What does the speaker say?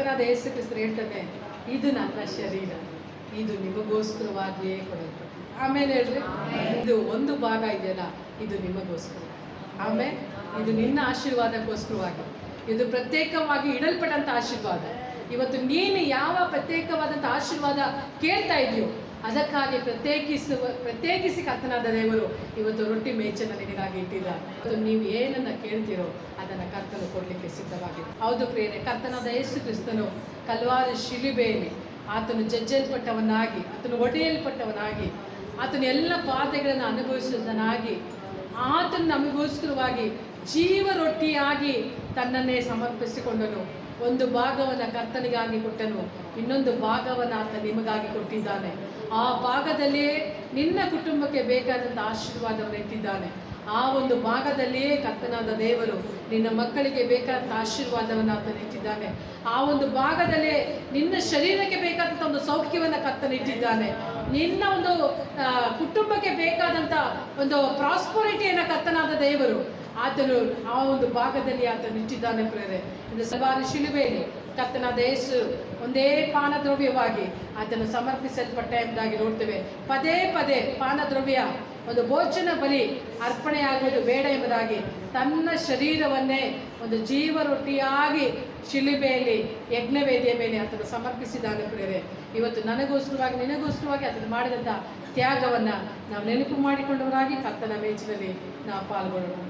ಕರ್ತನಾದ ಯೇಸು ಕ್ರಿಸ್ತರು ಹೇಳ್ತಾನೆ ಇದು ನನ್ನ ಶರೀರ, ಇದು ನಿಮಗೋಸ್ಕರವಾಗಿಯೇ ಕೊಡುತ್ತೆ ಆಮೇಲೆ ಹೇಳ್ರಿ, ಇದು ಒಂದು ಭಾಗ ಇದೆಯಲ್ಲ, ಇದು ನಿಮಗೋಸ್ಕರ. ಆಮೇಲೆ ಇದು ನಿನ್ನ ಆಶೀರ್ವಾದಕ್ಕೋಸ್ಕರವಾಗಿ. ಇದು ಪ್ರತ್ಯೇಕವಾಗಿ ಇಡಲ್ಪಟ್ಟಂಥ ಆಶೀರ್ವಾದ. ಇವತ್ತು ನೀನು ಯಾವ ಪ್ರತ್ಯೇಕವಾದಂಥ ಆಶೀರ್ವಾದ ಕೇಳ್ತಾ ಇದೆಯೋ ಅದಕ್ಕಾಗಿ ಪ್ರತ್ಯೇಕಿಸುವ, ಪ್ರತ್ಯೇಕಿಸಿ ಕರ್ತನಾದ ದೇವರು ಇವತ್ತು ರೊಟ್ಟಿ ಮೇಚನ್ನು ನಿನಗಾಗಿ ಇಟ್ಟಿದ್ದಾರೆ. ಅದು ನೀವು ಏನನ್ನ ಕೇಳ್ತೀರೋ ಅದನ್ನು ಕರ್ತನು ಕೊಡಲಿಕ್ಕೆ ಸಿದ್ಧವಾಗಿದೆ. ಹೌದು ಪ್ರೇರೆ ಕರ್ತನಾದ ಯೇಸು ಕ್ರಿಸ್ತನು ಕಲ್ವಾರ ಶಿಲಿಬೇನೆ ಆತನು ಜಜ್ಜಲ್ಪಟ್ಟವನಾಗಿ, ಆತನು ಒಡೆಯಲ್ಪಟ್ಟವನಾಗಿ ಆತನ ಎಲ್ಲ ಬಾಧೆಗಳನ್ನು ಅನುಭವಿಸಿದನಾಗಿ ಆತನು ನಮಗೋಸ್ಕರವಾಗಿ ಜೀವ ರೊಟ್ಟಿಯಾಗಿ ತನ್ನನ್ನೇ ಸಮರ್ಪಿಸಿಕೊಂಡನು. ಒಂದು ಭಾಗವನ್ನು ಕರ್ತನಿಗಾಗಿ ಕೊಟ್ಟನು, ಇನ್ನೊಂದು ಭಾಗವನ್ನು ಆತ ನಿಮಗಾಗಿ ಕೊಟ್ಟಿದ್ದಾನೆ. ಆ ಭಾಗದಲ್ಲಿಯೇ ನಿನ್ನ ಕುಟುಂಬಕ್ಕೆ ಬೇಕಾದಂಥ ಆಶೀರ್ವಾದವನ್ನು ಇಟ್ಟಿದ್ದಾನೆ. ಆ ಒಂದು ಭಾಗದಲ್ಲಿಯೇ ಕರ್ತನಾದ ದೇವರು ನಿನ್ನ ಮಕ್ಕಳಿಗೆ ಬೇಕಾದಂಥ ಆಶೀರ್ವಾದವನ್ನು ಆತನು ಇಟ್ಟಿದ್ದಾನೆ. ಆ ಒಂದು ಭಾಗದಲ್ಲಿ ನಿನ್ನ ಶರೀರಕ್ಕೆ ಬೇಕಾದಂಥ ಒಂದು ಸೌಖ್ಯವನ್ನು ಕರ್ತನಿಟ್ಟಿದ್ದಾನೆ ನಿನ್ನ ಒಂದು ಕುಟುಂಬಕ್ಕೆ ಬೇಕಾದಂತ ಒಂದು ಪ್ರಾಸ್ಪರಿಟಿಯನ್ನು ಕತ್ತನಾದ ದೇವರು. ಆತನು ಆ ಒಂದು ಭಾಗದಲ್ಲಿ ಆತನು ಇಟ್ಟಿದ್ದಾನೆ ಪ್ರೇರೆ ಇದು ಸಲವಾರು ಶಿಲುಬೆಯಲ್ಲಿ ಕರ್ತನಾದ ಯೇಸು ಒಂದೇ ಪಾನದ್ರವ್ಯವಾಗಿ ಆತನು ಸಮರ್ಪಿಸಲ್ಪಟ್ಟ ಎಂಬುದಾಗಿ ನೋಡ್ತೇವೆ. ಪದೇ ಪದೇ ಪಾನದ್ರವ್ಯ, ಒಂದು ಭೋಜನ ಬಲಿ ಅರ್ಪಣೆಯಾಗುವುದು ಬೇಡ ಎಂಬುದಾಗಿ ತನ್ನ ಶರೀರವನ್ನೇ ಒಂದು ಜೀವ ರೊಟ್ಟಿಯಾಗಿ ಶಿಲುಬೆಯಲ್ಲಿ ಯಜ್ಞವೇದಿಯ ಮೇಲೆ ಆತನು ಸಮರ್ಪಿಸಿದ್ದಾನೆ ಪ್ರೇರೆ ಇವತ್ತು ನನಗೋಸ್ಕರವಾಗಿ, ನಿನಗೋಸ್ಕರವಾಗಿ ಅದನ್ನು ಮಾಡಿದಂಥ ತ್ಯಾಗವನ್ನು ನಾವು ನೆನಪು ಮಾಡಿಕೊಂಡವರಾಗಿ ಕರ್ತನ ಮೇಚಿನಲ್ಲಿ ನಾವು ಪಾಲ್ಗೊಳ್ಳೋಣ.